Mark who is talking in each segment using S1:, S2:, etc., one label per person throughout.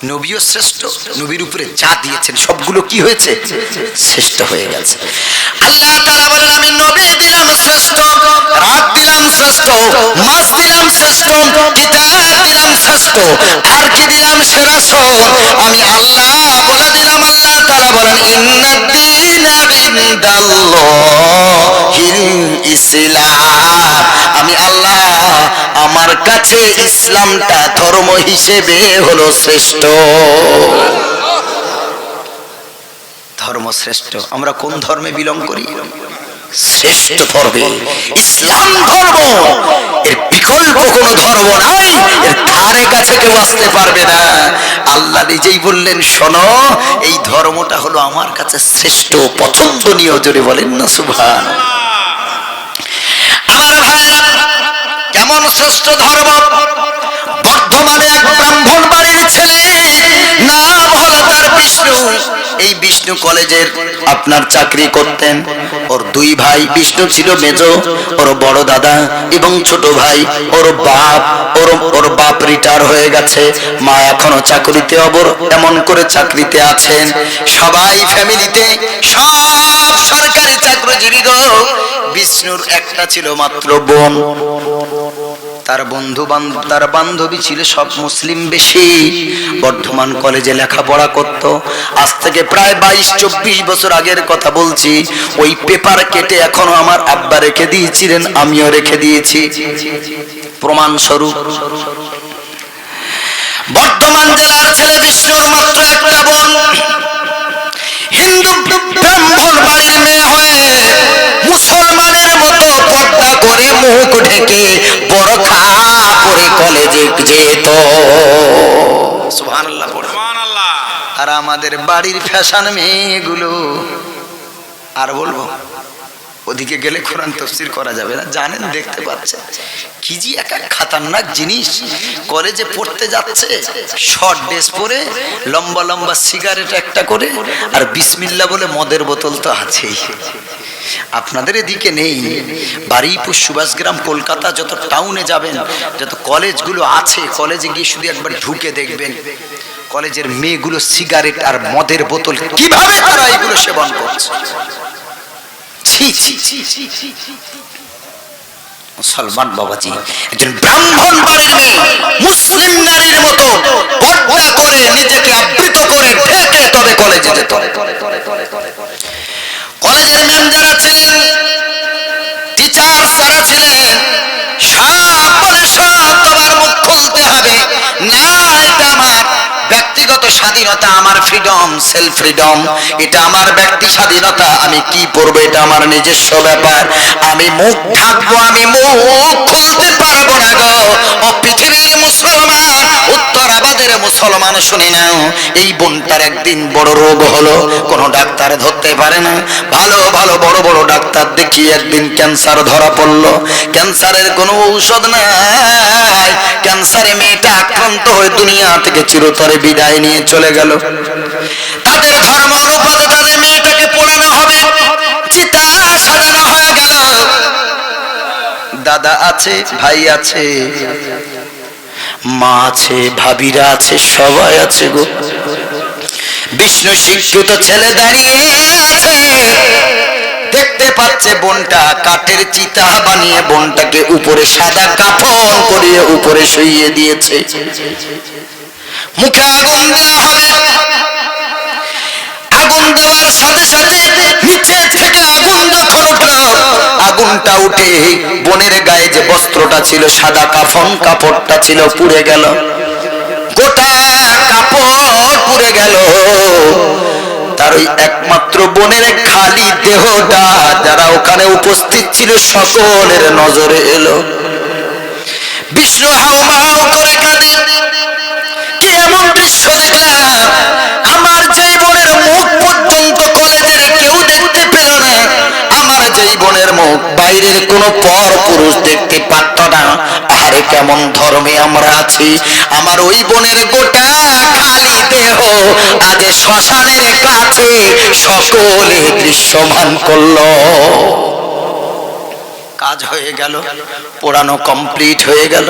S1: নবীও শ্রেষ্ঠ, নবীর উপরে যা দিয়েছেন, সবগুলো কি হয়েছে? শ্রেষ্ঠ হয়ে গেছে। আল্লাহ তাআলা বলেন, আমি নবী দিলাম শ্রেষ্ঠ, রাত দিলাম শ্রেষ্ঠ, মাস দিলাম শ্রেষ্ঠ কিতাব দিলাম শ্রেষ্ঠ আর কি দিলাম শ্রেষ্ঠ আমি আল্লাহ বলে দিলাম, আল্লাহ তাআলা বলেন ইসলাম। আমি আল্লাহ, আমার কাছে ইসলামটা ধর্ম হিসেবে হলো শ্রেষ্ঠ। ধর্ম শ্রেষ্ঠ। আমরা কোন ধর্মে বিলং করি? শ্রেষ্ঠ ধর্মে ইসলাম ধর্ম। এর বিকল্প কোনো ধর্ম নাই, এর ধারে কাছে কেউ আসতে পারবে না। আল্লাহ নিজেই বললেন, শোনো, এই ধর্মটা হলো আমার কাছে শ্রেষ্ঠ পছন্দনীয় জোরে বলেন না সুভান আমার ভাইরা কেমন শ্রেষ্ঠ ধর্ম? বর্ধমানে এক ব্রাহ্মণ বাড়ির ছেলে, নাম হলো তার বিষ্ণু। এই বিষ্ণু কলেজের আপনার চাকরি করতেন। ওর দুই ভাই বিষ্ণু ছিল মেজ, ওর বড় দাদা এবং ছোট ভাই, ওর বাপ, ওর ওর বাপ রিটায়ার হয়ে গেছে। মা এখনও চাকরিতে অবর, এমন করে চাকরিতে আছেন। সবাই ফ্যামিলিতে, সব সরকারি চাকরিজীবী গো। বিষ্ণুর একটা ছিল মাত্র বোন। তার বন্ধু বান্ধব তার বান্ধবী ছিল সব মুসলিম বেশি। বর্ধমান কলেজে লেখাপড়া করত। আজ থেকে প্রায় বাইশ, চব্বিশ বছর আগের কথা বলছি। ওই পেপার কেটে এখনও আমার আব্বা রেখে দিয়েছিলেন, আমিও রেখে দিয়েছি। প্রমাণ স্বরূপ বর্ধমান জেলার ছেলে বিষ্ণুর মাত্র একটা বোন। হিন্দু ব্রাহ্মণ বাড়ির মেয়ে হয়ে মুসলমানের মতো পর্দা করে মুখ ঢেকে কলেজে যেত সুবহানাল্লাহ পড়ে। আর আমাদের বাড়ির ফ্যাশন মেয়েগুলো আর বলব ওদিকে গেলে কোরআন তফসির করা যাবে না। জানেন, দেখতে পাচ্ছেন কি জি এক এক খাতারনাক জিনিস কলেজে পড়তে যাচ্ছে, শর্ট ড্রেস পরে, লম্বা লম্বা সিগারেট একটা করে, আর বিসমিল্লা বলে মদের বোতল তো আছেই। আপনাদের এদিকে নেই। বারুইপুর সুভাষগ্রাম, কলকাতা যত টাউনে যাবেন, যত কলেজগুলো আছে, কলেজে গিয়ে শুধু একবার ঢুকে দেখবেন, কলেজের মেয়েগুলো সিগারেট আর মদের বোতল কীভাবে তারা এগুলো সেবন করছে। মুসলমান বাবাজি, একজন ব্রাহ্মণ বাড়ির মুসলিম নারীর মতো পর্দা করে নিজেকে আবৃত করে ঢেকে তবে কলেজে যেত। কলেজের ম্যাম যারা ছিলেন স্বাধীনতা আমার ফ্রিডম সেলফ ফ্রিডম এটা আমার ব্যক্তি স্বাধীনতা, আমি কি পড়ব এটা আমার নিজস্ব ব্যাপার। আমি মুখ ঢাকবো, আমি মুখ খুলতে পারব না গো। ও পৃথিবীর মুসলমান মুসলমান এই বোনটার একদিন বড় রোগ হলো, কোনো ডাক্তার ধরতে পারে না। ভালো ভালো, বড় বড় ডাক্তার দেখি একদিন ক্যান্সার ধরা পড়ল। ক্যান্সারের কোনো ঔষধ নাই। থেকে চিরতরে বিদায় নিয়ে চলে গেল। তাদের ধর্ম অনুপাতে তাদের মেয়েটাকে হবে। চিতা সাজানো হয়ে গেল? দাদা আছে, ভাই আছে, মা আছে, ভাবিরা আছে, সবাই আছে গো। বিষ্ণু শিক্ষিত ছেলে দাঁড়িয়ে আছে। দেখতে পাচ্ছে বোনটা, কাঠের চিতা বানিয়ে বোনটাকে উপরে সাদা কাপড় করিয়ে উপরে শুইয়ে দিয়েছে। মুখে আগুন দেওয়া হবে। আগুন দেওয়ার সাথে সাথে নিচে থেকে আগুন যখন উঠল আগুনটা উঠে বোনের গায়ে যে বস্ত্রটা ছিল, সাদা কাফন, কাপড়টা ছিল, পুড়ে গেল। গোটা কাপড় পুড়ে গেল। তার ওই একমাত্র বোনের খালি দেহটা, যারা ওখানে উপস্থিত ছিল, সকলের নজরে এলো। বিষ্ণু হাও করে কাঁদে। দৃশ্য দেখলাম আমার যেই বোনের মুখ পর্যন্ত কলেজের কেউ দেখতে পেল না। আমার যেই বোনের মুখ বাইরের কোন পর পুরুষ দেখতে পারত না। আরে কেমন ধর্মে আমরা আছি। আমার ওই বোনের গোটা খালি দেহ আজ শ্মশানের কাছে সকলে দৃশ্যমান করল। কাজ হয়ে গেল, পোড়ানো কমপ্লিট হয়ে গেল।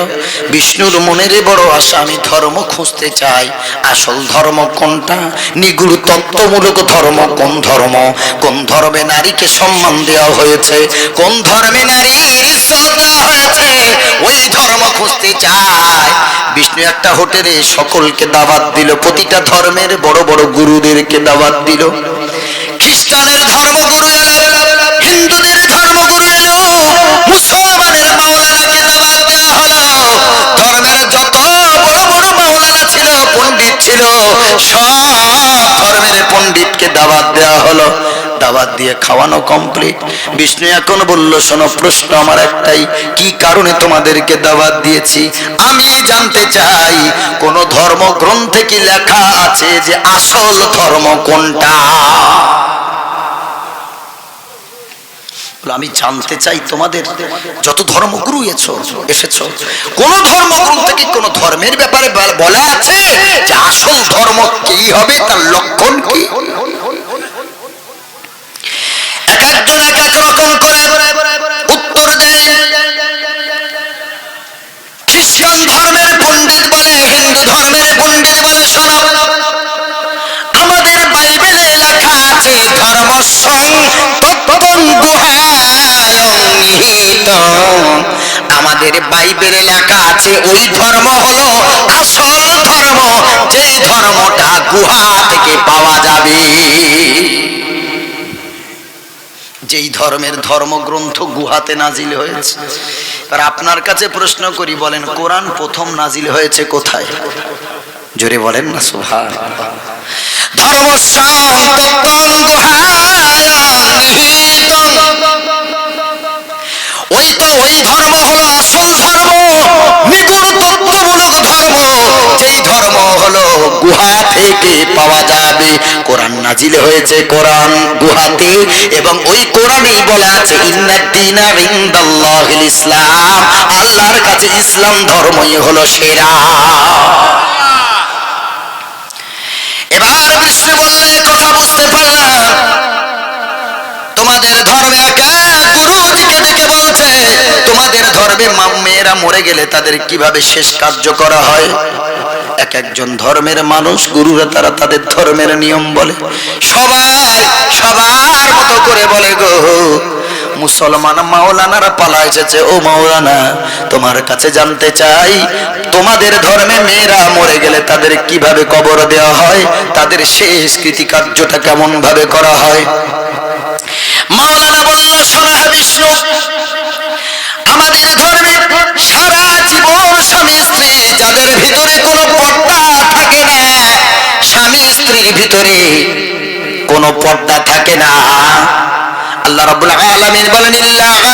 S1: বিষ্ণুর মনের বড় আশা, আমি ধর্ম খুঁজতে চাই। আসল ধর্ম কোনটা? নিগুড় তত্ত্বমূলক ধর্ম কোন ধর্ম? কোন ধর্মে নারীকে সম্মান দেওয়া হয়েছে? কোন ধর্মে নারীর ইজ্জত দেওয়া হয়েছে? ওই ধর্ম খুঁজতে চাই। বিষ্ণু একটা হোটেলে সকলকে দাওয়াত দিল, প্রতিটা ধর্মের বড় বড় গুরুদেরকে দাওয়াত দিল। খ্রিস্টানের ধর্মগুরু সব ধর্মের পণ্ডিতকে দাওয়াত দেওয়া হলো। দাওয়াত দিয়ে খাওয়ানো কমপ্লিট বিষ্ণু এখন বলল, শোনো, প্রশ্ন আমার একটাই। কি কারণে তোমাদেরকে দাওয়াত দিয়েছি? আমি জানতে চাই, কোন ধর্মগ্রন্থে কি লেখা আছে যে আসল ধর্ম কোনটা? আমি জানতে চাই তোমাদের, যত ধর্মগুরু এছো, এসেছ, কোন ধর্মগ্রন্থে কি কোন ধর্মের ব্যাপারে বলা আছে যে আসল ধর্ম কি হবে, তার লক্ষণ কি? এক একজন এক এক রকম করে উত্তর দেয়। খ্রিস্টান ধর্মের পণ্ডিত বলে, হিন্দু ধর্মের পণ্ডিত আমাদের বাইবেলে লেখা আছে, ওই ধর্ম হলো আসল ধর্ম। যেই ধর্মটা গুহা থেকে পাওয়া যাবে। যেই ধর্মের ধর্মগ্রন্থ গুহাতে নাজিল হয়েছে। এবার আপনার কাছে প্রশ্ন করি, বলেন, কোরআন প্রথম নাজিল হয়েছে কোথায়? জোরে বলেন না সুভাষ ধর্ম ওই তো ওই ধর্ম গুহা থেকে পাওয়া যাবে। কোরআন নাজিল হয়েছে কোরআন গুহাতে এবং ওই কোরআনেই বলা আছে ইসলাম। আল্লাহর কাছে ইসলাম ধর্মই হলো সেরা। এবার বিষ্ণু বললে কথা বুঝতে পারলাম। তোমাদের ধর্মে গুরুজিকে ডেকে বলছে, তোমাদের ধর্মে মেয়েরা মরে গেলে তাদের কীভাবে শেষ কার্য করা হয়? এক একজন ধর্মের মানুষ, গুরুরা তারা তাদের ধর্মের নিয়ম বলে। সবাই, সবার মতো করে বলে গো। মুসলমান মাওলানারা পালা এসেছে। ও মাওলানা, তোমার কাছে জানতে চাই, তোমাদের ধর্মে মেয়েরা মরে গেলে তাদের কীভাবে কবর দেওয়া হয়? তাদের শেষ কৃতিকার্যটা কেমন ভাবে করা হয়? মাওলানা বলল, শোনা বিষ্ণু আমাদের ধর্মে সারা জীবন স্বামী স্ত্রী যাদের ভিতরে কোনো পর্দা স্ত্রীর ভিতরে কোন পর্দা থাকে না। আল্লাহ রাব্বুল আলামিন বলেন আলা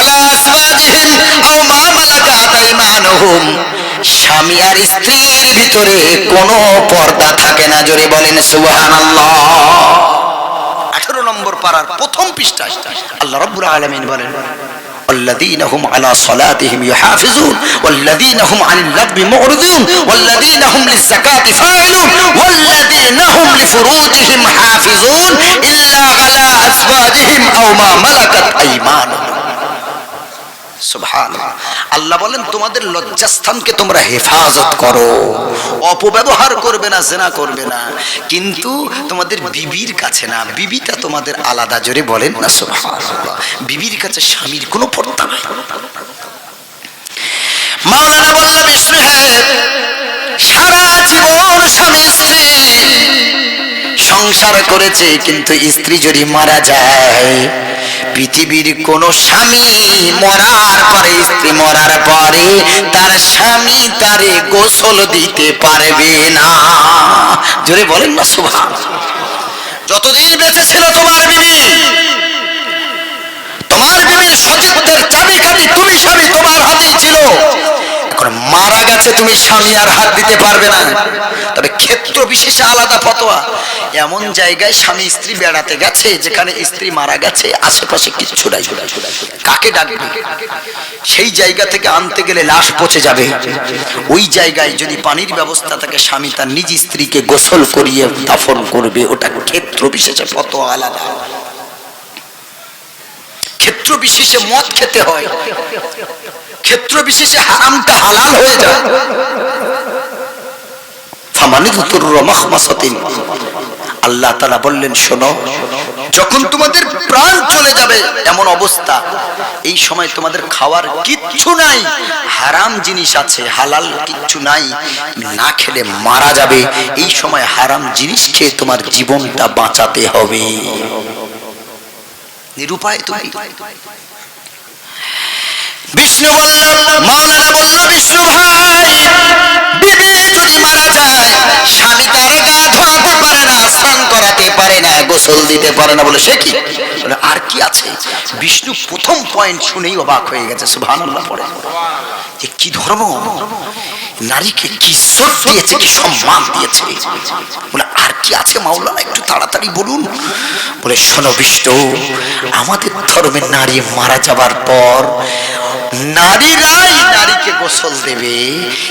S1: স্বামী আর স্ত্রীর ভিতরে কোনো পর্দা থাকে না। জোরে বলেন, সুবহানাল্লাহ। আঠারো নম্বর পাড়ার প্রথম পৃষ্ঠা আল্লাহ রব্বুল আলমিন বলেন والذين هم على صلاتهم يحافظون والذين هم عن اللغو معرضون والذين هم للزكاة فاعلون والذين هم لفروجهم حافظون إلا على أزواجهم أو ما ملكت أيمانهم আল্লাহ বলেন, তোমাদের লজ্জাস্থানকে তোমরা হেফাজত করো। অপব্যবহার করবে না, জেনা করবে না। কিন্তু তোমাদের বিবির কাছে না, বিবিটা তোমাদের আলাদা জোরে বলেন না। বিবির কাছে স্বামীর কোনো পর্দা নাই। মাওলানা বলল, বিষ্ণু হ্যাঁ সারা জীবন স্বামী স্ত্রী সংসার করেছে, কিন্তু স্ত্রী যদি মারা যায়, পৃথিবীর কোন স্বামী মরার পরে, স্ত্রী মরার পরে তার স্বামী তারে গোসল দিতে পারবে না। জোরে বলেন না সুভান যতদিন বেঁচে ছিল তোমার বিবি, তোমার বিবির সতীত্বের চাবিকাঠি তুমি স্বামী তোমার হাতেই ছিল। মারা গেছে, তুমি স্বামী আর হাত দিতে পারবে না। তবে ক্ষেত্র বিশেষে আলাদা ফতোয়া। এমন জায়গায় স্বামী স্ত্রী বেড়াতে গেছে, যেখানে স্ত্রী মারা গেছে, আশেপাশে কিচ্ছু নাই। কাকে ডাকবে? সেই জায়গা থেকে আনতে গেলে লাশ পচে যাবে। ওই জায়গায় যদি পানির ব্যবস্থা থাকে, স্বামী তার নিজ স্ত্রীকে গোসল করিয়ে দাফন করবে। ওটা ক্ষেত্র বিশেষে ফতোয়া আলাদা। ক্ষেত্র বিশেষে মদ খেতে হয়। ক্ষেত্র বিশেষে হারামটা হালাল হয়ে যায়। আল্লাহ তাআলা বললেন, শোনো, যখন তোমাদের প্রাণ চলে যাবে এমন অবস্থা, এই সময় তোমাদের খাওয়ার কিচ্ছু নাই, হারাম জিনিস আছে, হালাল কিচ্ছু নাই, না খেলে মারা যাবে, এই সময় হারাম জিনিস খেয়ে তোমার জীবনটা বাঁচাতে হবে। নিরুপায় তুমি। বিষ্ণু বলল মাওলানা বলল, বিষ্ণু ভাই, বিবি যদি মারা যায়, স্বামী তার গা ধোয়াতে পারে না, স্নান করাতে পারে না, গোসল দিতে পারে না বলে সে কি? আর কি আছে? বিষ্ণু প্রথম পয়েন্ট শুনেই অবাক হয়ে গেছে, সুবহানাল্লাহ পড়ে। যে কি ধর্ম? নারীকে কি ইজ্জত দিয়েছে, কি সম্মান দিয়েছে? বলে, আর কি আছে মাওলানা একটু তাড়াতাড়ি বলুন। বলে, শোনো বিষ্ণু, আমাদের ধর্মের নারী মারা যাবার পর নারীরাই নারীকে গোসল দেবে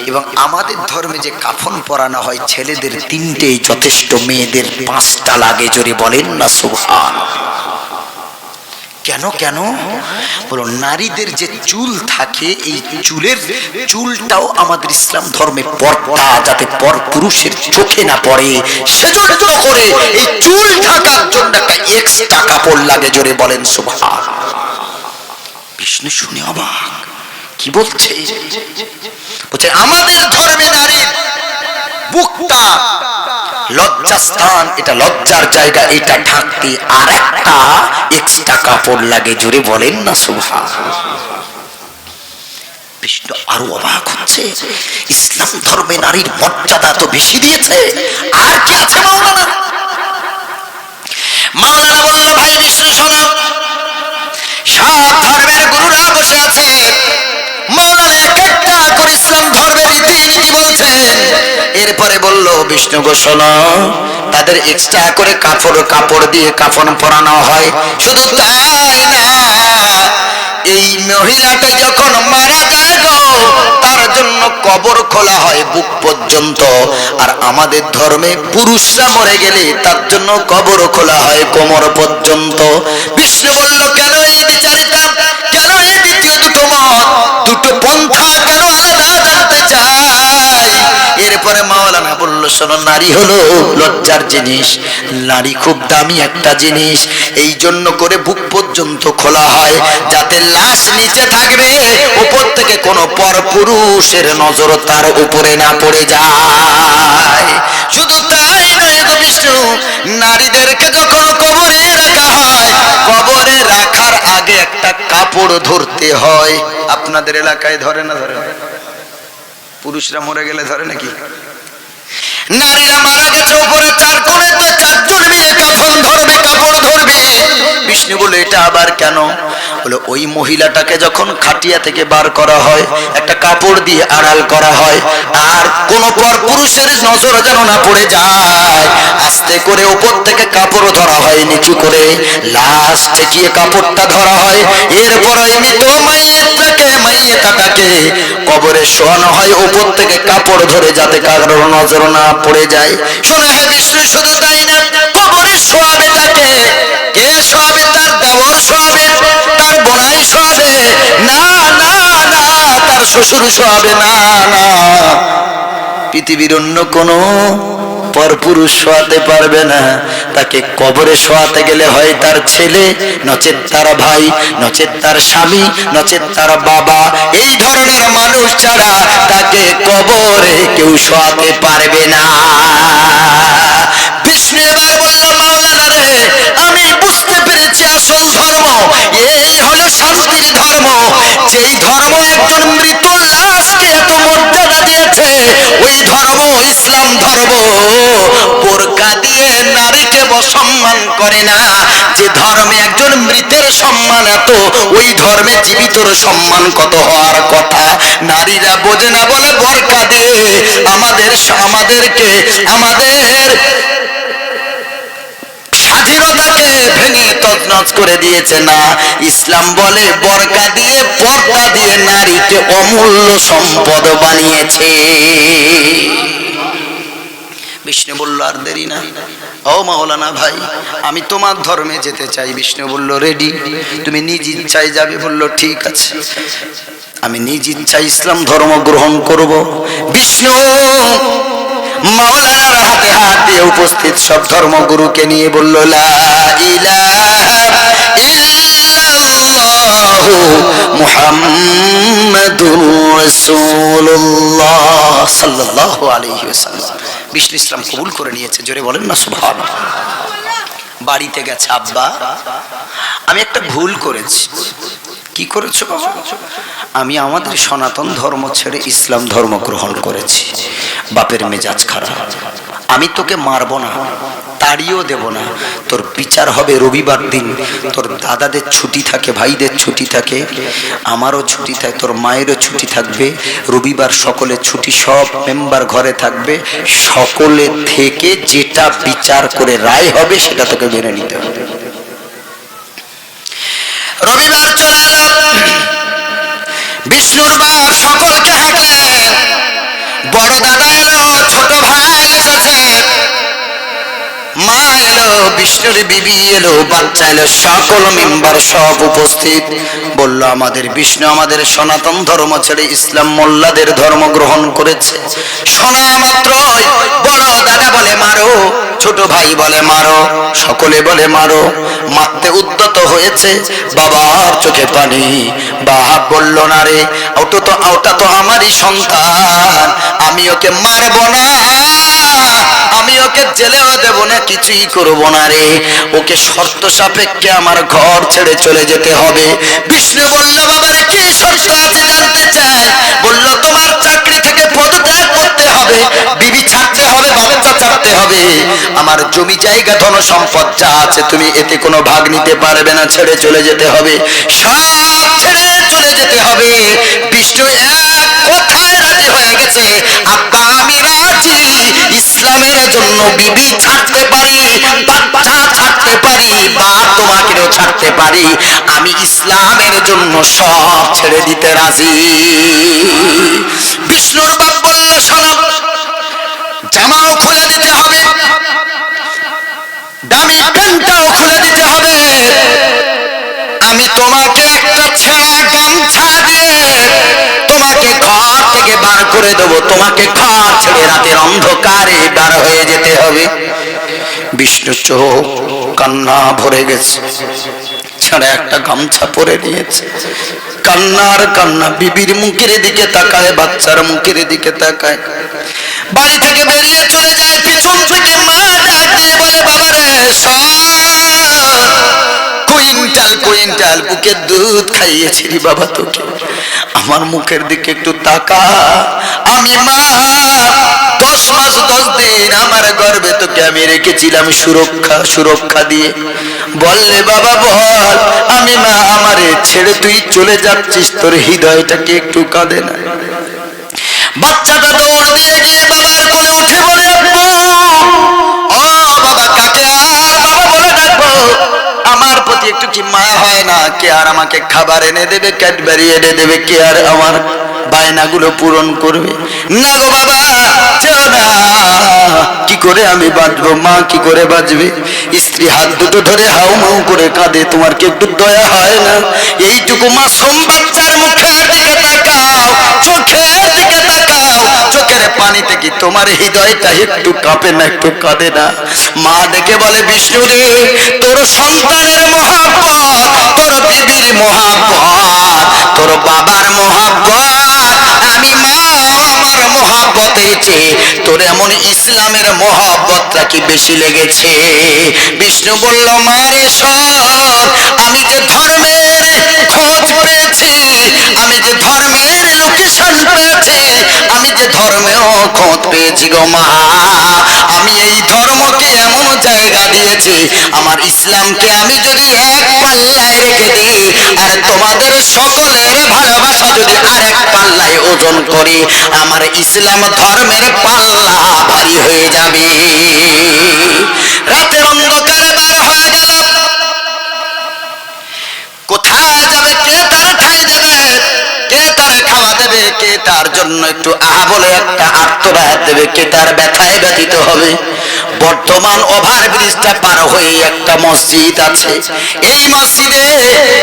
S1: এবং আমাদের ধর্মে যে কাফন পরানো হয়, ছেলেদের তিনটেই যথেষ্ট, মেয়েদের পাঁচটা লাগে জোরে বলেন না, সুবহান। কেন কেন? বলো নারীদের যে চুল থাকে, এই চুলের চুলটাও আমাদের ইসলাম ধর্মে পর্দা, যাতে পর পুরুষের চোখে না পড়ে, সেজন্য করে এই চুল ঢাকার জন্য একটা এক্সট্রা কাপড় লাগে জোরে বলেন, সুবহান। বিষ্ণু শুনে অবাক। কি বলছে? বলছে, আমাদের ধর্মে নারীর বুকটা লজ্জাস্থান এটা লজ্জার জায়গা, এটা ঢাকতে আর একটা এক্সট্রা কাপড় লাগে, জোরে বলেন না বিষ্ণু আরও অবাক হচ্ছে। ইসলাম ধর্মে নারীর মর্যাদা তো বেশি দিয়েছে, আর কি আছে মাওলানা? মাওলানা বলল ভাই শোনো সব ধর্মের গুরুরা বসে আছে। এরপরে বলল, বিষ্ণু ঘোষণ তাদের এক্সট্রা করে কাপড় কাপড় দিয়ে কাফন পরানো হয়। শুধু তাই না, এই মহিলাটা যখন মারা যায় গো, তার জন্য কবর খোলা হয় বুক পর্যন্ত। আর আমাদের ধর্মে পুরুষরা মরে গেলে তার জন্য কবর খোলা হয় কোমর পর্যন্ত। বিষ্ণু বলল, কেন শোনো, নারী হলো লজ্জার জিনিস। নারী খুব দামি একটা জিনিস। এই জন্য করে বুক পর্যন্ত খোলা হয়, যাতে লাশ নিচে থাকবে, উপর থেকে কোনো পর পুরুষের নজর তার উপরে না পড়ে যায়। শুধু তাই নয় বিষ্ণু, নারীদেরকে যখন কবরে রাখা হয়। কবরে রাখার আগে একটা কাপড় ধরতে হয়। আপনাদের এলাকায় ধরে না, ধরে? পুরুষরা মরে গেলে ধরে নাকি? নারীরা মারা গেছে উপরে চার কোণে চারজন মিলে ধরবে বিষ্ণু বলে এটা আবার কেন? বলে, ওই মহিলাটাকে যখন খাটিয়া থেকে বার করা হয়, একটা কাপড় দিয়ে আড়াল করা হয়, আর কোন পর পুরুষের নজর যেন না পড়ে যায়, আস্তে করে উপর থেকে কাপড় ধরা হয় নিচু করে? লাশ ঠেকিয়ে কাপড়টা ধরা হয়, এরপর ওই মৃত মাইয়েটাকে মাইয়েটাকে কবরে শোয়ানো হয়, উপর থেকে কাপড় ধরে যাতে কারোর নজর না পড়ে যায়। শোনা হে বিষ্ণু শুধু তাই না, কবরে শোয়াবে তাকে। কে শোয়াবে তার দেওয়ার শোয়াবে তার বোনাই শোয়াবে না না না, তার শ্বশুর শোয়াবে না না। পৃথিবীর অন্য কোনো পরপুরুষ শোয়াতে পারবে না। তাকে কবরে শোয়াতে গেলে হয় তার ছেলে, নচেত তার ভাই, নচেত তার স্বামী, নচেত তার বাবা। এই ধরনের মানুষ ছাড়া তাকে কবরে কেউ শোয়াতে পারবে না। বিষ্ণু এবার বলল, মাওলানা রে যেই ধর্ম একজন মৃত লাশকে এত মর্যাদা দিয়েছে, ওই ধর্ম ইসলাম ধর্ম। বোরকা দিয়ে নারীকে অসম্মান করে না। যে ধর্মে একজন মৃতের সম্মান এত, ওই ধর্মে জীবিতর সম্মান কত হওয়ার কথা? নারীরা বোঝে না বলে বোরকা দিয়ে আমাদের, আমাদেরকে, আমাদের স্বাধীনতাকে ভেঙে তছনছ করে দিয়েছে না, ইসলাম বলে বরকা দিয়ে পর্দা দিয়ে নারীকে অমূল্য সম্পদ বানিয়েছে। বিষ্ণু বলল আর দেরি না। ও মাওলানা ভাই, আমি তোমার ধর্মে যেতে চাই। বিষ্ণু বলল রেডি তুমি নিজ ইচ্ছায় যাবে বলল, ঠিক আছে। আমি নিজ ইচ্ছায় ইসলাম ধর্ম গ্রহণ করব। বিষ্ণু মাওলানার হাতে হাত দিয়ে উপস্থিত সব ধর্মগুরুকে নিয়ে বলল বিষ্ণু ইসলাম কবুল করে নিয়েছে, জোরে বলেন না, সুবহানাল্লাহ। বাড়িতে গেছে আব্বা। আমি একটা ভুল করেছি। কি করেছ বাবা? আমি আমাদের সনাতন ধর্ম ছেড়ে ইসলাম ধর্ম গ্রহণ করেছি। বাপের মেজাজ খারাপ। আমি তোকে মারবো না, তাড়িয়েও দেব না। তোর বিচার হবে রবিবার দিন। তোর দাদাদের ছুটি থাকে, ভাইদের ছুটি থাকে, আমারও ছুটি থাকে, তোর মায়েরও ছুটি থাকবে। রবিবার সকলে ছুটি, সব মেম্বার ঘরে থাকবে। সকলে থেকে যেটা বিচার করে রায় হবে, সেটা তোকে মেনে নিতে হবে। রবিবার বিষ্ণুর বাপ সকলকে হাঁটলেন বড় দাদা এলো, ছোট ভাই এসেছে। মা এলো, বিষ্ণুর বিবি এলো, বাচ্চা এলো, সকল মেম্বার সব উপস্থিত। বলল, আমাদের বিষ্ণু আমাদের সনাতন ধর্ম ছেড়ে ইসলাম মোল্লাদের ধর্ম গ্রহণ করেছে। শোনা মাত্রই বড় দাদা বলে, মারো। ছোট ভাই বলে, মারো। সকলে বলে, মারো। মারতে উদ্যত হয়েছে, বাবার চোখে পানি। বাপ বলল, না রে, ওটা তো ওটা তো আমারই সন্তান। আমি ওকে মারবো না। আমি ওকে জেলেও দেব না, কিছুই করব না রে। ওকে শর্ত সাপেক্ষে আমার ঘর ছেড়ে চলে যেতে হবে। বিষ্ণু বলল, বাবার, কি শর্ত আছে জানতে চাই? বলল, তোমার চাকরি থেকে পদত্যাগ করতে হবে। ছাড়তে হবে। আমার জমি জায়গা, ধন সম্পদ যা আছে, তুমি এতে কোনো ভাগ নিতে পারবে না। ছেড়ে চলে যেতে হবে। সব ছেড়ে চলে যেতে হবে। বিষ্ণু এক কথায় রাজি হয়ে গেছে। আব্বা আমি রাজি। ইসলামের জন্য বিবি ছাড়তে পারি, বাচ্চা ছাড়তে পারি বা তোমাকেও ছাড়তে পারি। আমি ইসলামের জন্য সব ছেড়ে দিতে রাজি। বিষ্ণুর বাপ বলল শোনো। জামাও খুলে দিতে হবে। দামি প্যান্টটাও খুলে দিতে হবে। আমি তোমাকে একটা ছেঁড়া গামছা দিয়ে তোমাকে ঘর থেকে বার করে দেবো। তোমাকে ঘর ছেড়ে রাতের অন্ধকারে বার হয়ে যেতে হবে। বিষ্ণু চোখ, কান্না ভরে গেছে। ছেড়ে একটা গামছা পরে নিয়েছে। কান্নার কান্না, বিবির মুখের দিকে তাকায়, বাচ্চার মুখের দিকে তাকায়। বাড়ি থেকে বেরিয়ে চলে যায় পিছন থেকে মা ডাক দিয়ে বলে, বাবা রে কুইন্টাল কুইন্টাল বুকের দুধ খাইয়েছি বাবা তোকে। আমার মুখের দিকে একটু তাকা। আমি মা, দশ মাস, দশ দিন আমার গর্বে তোকে আমি রেখেছিলাম সুরক্ষা সুরক্ষা দিয়ে। বললে, বাবা, বল, আমি মা, আমারে ছেড়ে তুই চলে যাচ্ছিস। তোর হৃদয়টাকে একটু কাঁদে না। বাচ্চাটা দৌড় দিয়ে গিয়ে বাবার কোলে উঠে বলে ও বাবা, কাকে আর বাবা বলে ডাকবো? আমার প্রতি একটু কি মায়া হয় না, কে আর আমাকে খাবার এনে দেবে, ক্যাডবেরি এনে দেবে, কে আর আমার বায়নাগুলো পূরণ করবে? না গো বাবা যেও না। কি করে আমি বাঁচবো? মা কি করে বাঁচবে? স্ত্রী হাত দুটো ধরে হাউ মাউ করে কাঁদে, তোমার কি একটু দয়া হয় না? এইটুকু মাসুম বাচ্চার মুখের দিকে তাকাও, চোখের চোখের পানিতে কি তোমার হৃদয়টা একটু কাঁপে না, একটু কাঁদে না? মা ডেকে বলে, বিষ্ণু রে, তোর সন্তানের মহাব্বত, তোর বিবির মহাব্বত, তোর বাবার মহাব্বত, আমি মা, আমার মহাব্বতের চেয়ে তোর এমন ইসলামের মহাব্বতটা কি বেশি লেগেছে? বিষ্ণু বলল মারে সব, আমি যে ধর্মের খোঁজ পেয়েছি আমি যে ধর্মের লোকেশন পেয়েছি আমি যে ধর্মেও খোঁজ পেয়েছি গো মা। আমি এই ধর্মকে এমন জায়গা দিয়েছি, আমার ইসলামকে আমি যদি এক পাল্লায় রেখে দিই, আর তোমাদের সকলের ভালোবাসা যদি আরেক পাল্লায় ওজন করি, আমার ইসলাম ধর্মের পাল্লা ভারী হয়ে যাবে। রাতের অন্ধকারে বার হয়ে গেল। কোথায় যাবে কে তার কে তার জন্য একটু আহা বলে একটা আত্মরাত দেবে, কে তার ব্যথায় ব্যথিত হবে। বর্তমান ওভার ব্রিজটা পার হয়ে একটা মসজিদ আছে। এই মসজিদে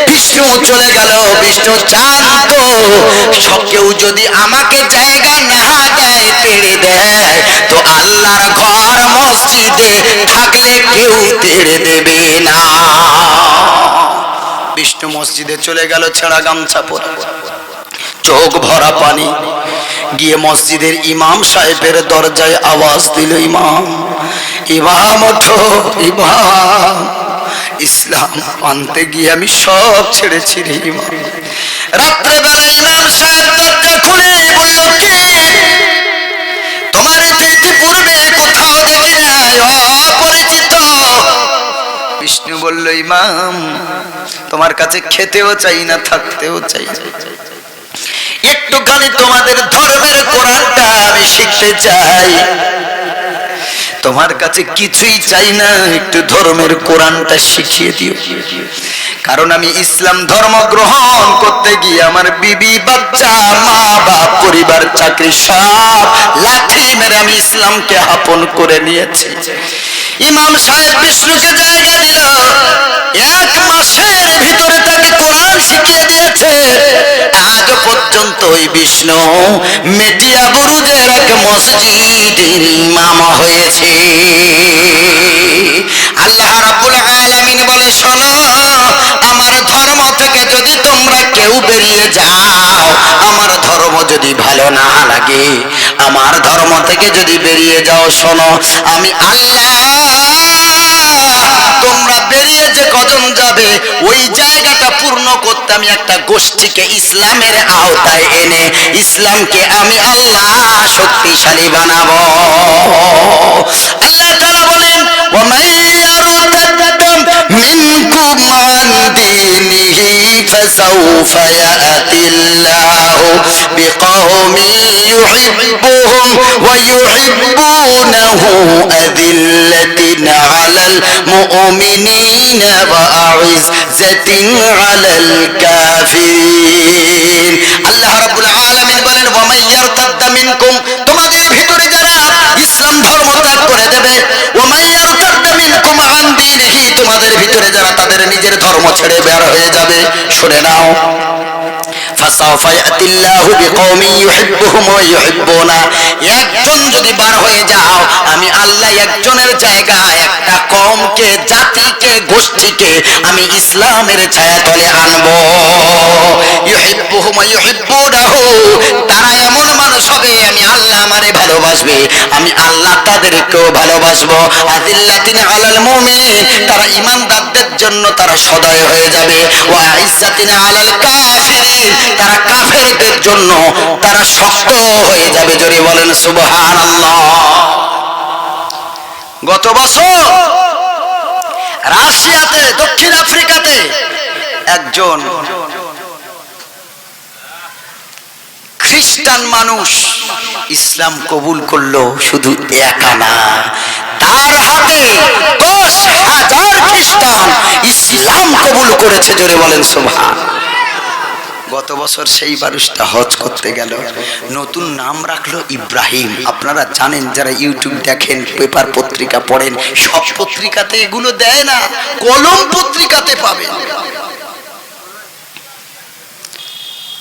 S1: বিষ্ণু চলে গেল বিষ্ণু চান তো সব কেউ যদি আমাকে জায়গা না দেয় তেড়ে দেয়, তো আল্লাহর ঘর মসজিদে থাকলে কেউ তেড়ে দেবে না। বিষ্ণু মসজিদে চলে গেল, ছেঁড়া গামছা পরে। চোখ ভরা পানি। গিয়ে মসজিদের ইমাম সাহেবের দরজায় আওয়াজ দিল ইমাম। ইমাম ওঠো ইমাম। ইসলাম আনতে গিয়ে আমি সব ছেড়েছি ইমাম। রাত্রেবেলা ইমাম সাহেব দরজা খুলে বলল, কে? তোমার পূর্বে কোথাও দেখি নাই অপরিচিত। বিষ্ণু বলল, ইমাম, তোমার কাছে খেতেও চাই না, থাকতেও চাই না। একটুখানি তোমাদের ধর্মের কোরআনটা আমি শিখতে চাই। তোমার কাছে কিছুই চাই না, একটু ধর্মের কোরআনটা শিখিয়ে দিও। কারণ আমি ইসলাম ধর্ম গ্রহণ করতে গিয়ে আমার বিবি, বাচ্চা, মা, বাপ, পরিবার, চাকরি সব লাঠি মেরে আমি ইসলামকে আপন করে নিয়েছি। ইমাম সাহেব বিষ্ণুকে জায়গা দিল। এক মাসের ভিতরে তাকে কোরআন শিখিয়ে দিয়েছে। আজ পর্যন্ত ওই বিষ্ণু মেটিয়া বুরুজের এক মসজিদের ইমাম হয়েছে। আল্লাহ রাব্বুল আলামিন বলে, শোনো, আমার ধর্ম থেকে যদি তোমরা কেউ বেরিয়ে যাও, আমার ধর্ম যদি ভালো না লাগে, আমার ধর্ম থেকে যদি বেরিয়ে যাও, শোনো, আমি আল্লাহ পূর্ণ করতে আমি একটা গোষ্ঠীকে ইসলামের আওতায় এনে। ইসলামকে আমি আল্লাহ শক্তিশালী বানাবো। আল্লাহ বলেন মিনকুম فسوف يأتي الله بقوم يحبهم ويحبونه أذلة على المؤمنين وأعزة على الكافرين আল্লাহ রাব্বুল আলামিন বলেন ওয়ামান ইয়ারতাদ্দা মিনকুম তোমাদের ভিতরে যারা ইসলাম ধর্ম ত্যাগ করে দেবে তোমাদের ভিতরে যারা তাদের নিজের ধর্ম ছেড়ে বের হয়ে যাবে, শুনে নাও। একজন যদি বার হয়ে যাও, আমি আল্লাহ একজনের জায়গায় একটা কমকে জাতিকে, গোষ্ঠীকে আমি ইসলামের ছায়াতলে আনব। ইউহিব্বুনাহু, তারা এমন মানুষ হবে আমি আল্লাহ আমারে ভালোবাসবে। আমি আল্লাহ তাদেরকেও ভালোবাসবো। তারা ইমানদারদের জন্য তারা সদয় হয়ে যাবে। ওয়া আলাল তারা কাফেরদের জন্য তারা শক্ত হয়ে যাবে। জোরে বলেন, সুবহানাল্লাহ। গত বছর রাশিয়াতে, দক্ষিণ আফ্রিকাতে একজন খ্রিস্টান মানুষ ইসলাম কবুল করল শুধু একা না। তার হাতে দশ হাজার খ্রিস্টান ইসলাম কবুল করেছে, জোরে বলেন সোভা গত বছর সেই মানুষটা হজ করতে গেল। নতুন নাম রাখল ইব্রাহিম। আপনারা জানেন, যারা ইউটিউব দেখেন, পেপার পত্রিকা পড়েন, সব পত্রিকাতে এগুলো দেয় না, কলম পত্রিকাতে পাবেন কি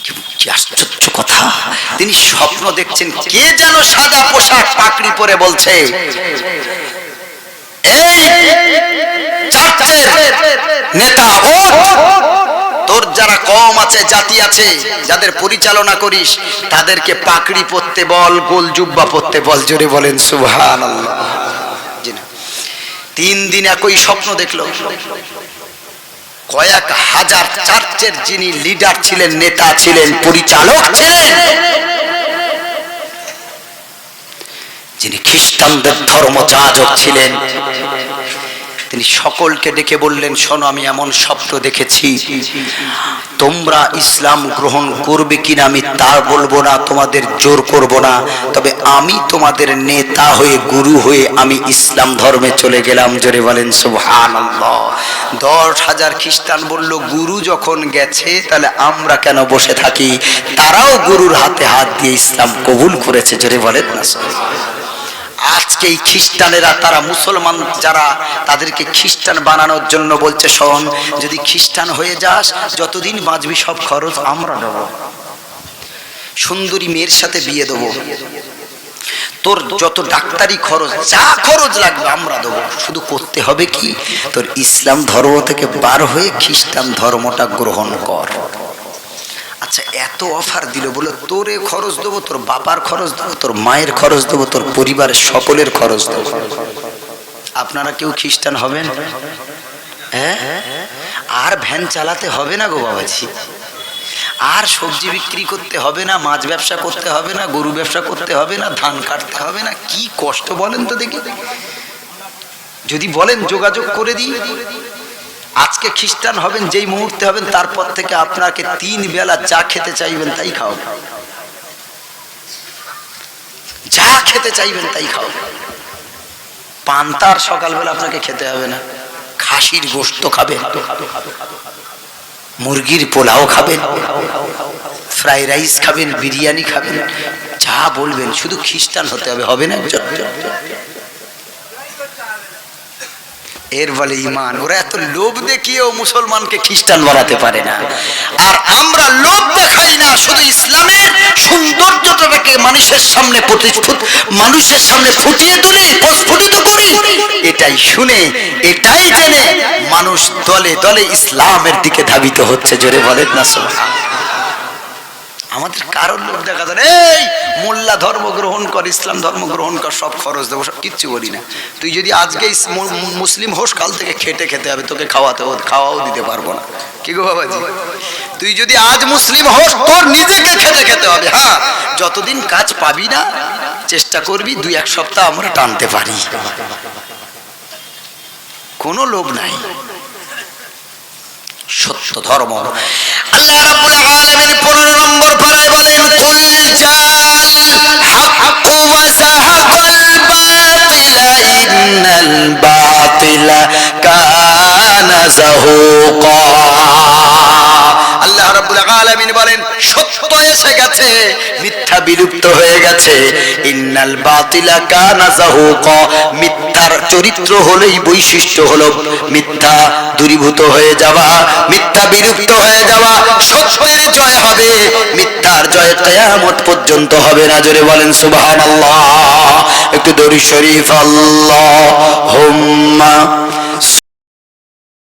S1: আশ্চর্য কথা। তিনি স্বপ্ন দেখছেন কে যেন সাদা পোশাক পাকড়ি পরে বলছে নেতা ও তোর যারা কম আছে জাতি আছে যাদের পরিচালনা করিস তাদেরকে পাকড়ি পরতে বল গোল জুব্বা পরতে বল জোরে বলেন সুবহান তিন দিন একই স্বপ্ন দেখল। কয়েক হাজার চার্চের যিনি লিডার ছিলেন নেতা ছিলেন পরিচালক ছিলেন যিনি খ্রিস্টানদের ধর্মযাজক ছিলেন তিনি সকলকে ডেকে বললেন, শোনো, আমি এমন স্বপ্ন দেখেছি। তোমরা ইসলাম গ্রহণ করবে কিনা আমি তা বলব না, তোমাদের জোর করব না। তবে আমি তোমাদের নেতা হয়ে, গুরু হয়ে আমি ইসলাম ধর্মে চলে গেলাম। জোরে বলেন সুবহান দশ হাজার খ্রিস্টান বলল, গুরু যখন গেছে, তাহলে আমরা কেন বসে থাকি? তারাও গুরুর হাতে হাত দিয়ে ইসলাম কবুল করেছে। জোরে বলেন না আজকে এই খ্রিস্টানেরা তারা মুসলমান যারা তাদেরকে খ্রিস্টান বানানোর জন্য বলছে, শোন, যদি খ্রিস্টান হয়ে যাস, যতদিন বাঁচবি সব খরচ আমরা দেব। সুন্দরী মেয়ের সাথে বিয়ে দেবো। তোর যত ডাক্তারি খরচ, যা খরচ লাগবে আমরা দেবো। শুধু করতে হবে কি? তোর ইসলাম ধর্ম থেকে বার হয়ে খ্রিস্টান ধর্মটা গ্রহণ কর। আচ্ছা এত অফার দিল বলে, তোরে খরচ দেবো, তোর বাবার খরচ দেবো, তোর মায়ের খরচ দেবো, তোর পরিবারের সকলের খরচ দেবো। আপনারা কেউ খ্রিস্টান হবেন? হ্যাঁ? আর ভ্যান চালাতে হবে না গো বাবাজি। আর সবজি বিক্রি করতে হবে না, মাছ ব্যবসা করতে হবে না, গরু ব্যবসা করতে হবে না, ধান কাটতে হবে না, কি কষ্ট বলেন তো দেখি। যদি বলেন যোগাযোগ করে দিই। আজকে খ্রিস্টান হবেন, যেই মুহূর্তে হবেন, তারপর থেকে আপনাকে তিন বেলা যা খেতে চাইবেন, তাই খাও। যা খেতে চাইবেন, তাই খাও। পান্তার সকালবেলা আপনাকে খেতে হবে না। খাসির গোস্ত খাবেন। মুরগির পোলাও খাবেন। ফ্রাই রাইস খাবেন, বিরিয়ানি খাবেন। যা বলবেন, শুধু খ্রিস্টান হতে হবে হবে না? এর বলে ইমান ওরা এত লোভ দেখিয়েও মুসলমানকে খ্রিস্টান বানাতে পারে না। আর আমরা লোভ দেখাই না, শুধু ইসলামের সৌন্দর্যটাকে মানুষের সামনে প্রতিষ্ঠিত, মানুষের সামনে ফুটিয়ে তুলি, প্রস্ফুটিত করি। এটাই শুনে, এটাই জেনে মানুষ দলে দলে ইসলামের দিকে ধাবিত হচ্ছে। জোরে বলেন না আমাদের কারোর লোক দেখা যায় এই, মোল্লা ধর্ম গ্রহণ কর, ইসলাম ধর্ম গ্রহণ কর, সব খরচ দেবো, সব কিচ্ছু বলি না। তুই যদি আজকে মুসলিম হোস, কাল থেকে খেটে খেতে হবে, তোকে খাওয়াতে খাওয়াও দিতে পারব না। কি গো বাবাজি? তুই যদি আজ মুসলিম হোস তোর নিজেকে খেতে খেতে হবে হ্যাঁ। যতদিন কাজ পাবি না, চেষ্টা করবি, দুই এক সপ্তাহ আমরা টানতে পারি। কোনো লোভ নাই। সত্য ধর্ম। আল্লাহ রাব্বুল আলামিন 15 নম্বর পারায় বলেন কুল জাল হাক্ক ওয়া যাহাকাল বাতিলা, ইন্নাল বাতিলা কানা যাহুকা সত্য গেছে, মিথ্যা বিলুপ্ত হয়ে গেছে। ইন্নাল বাতিলা কানা যাহুকা, মিথ্যার চরিত্র হলেই বৈশিষ্ট্য হলো মিথ্যা দূরীভূত হয়ে যাওয়া, মিথ্যা বিলুপ্ত হয়ে যাওয়া সত্যের জয় হবে, মিথ্যার জয় কিয়ামত পর্যন্ত হবে না। জোরে বলেন, সুবহানাল্লাহ। একটু দরুদ শরীফ আল্লাহুম্মা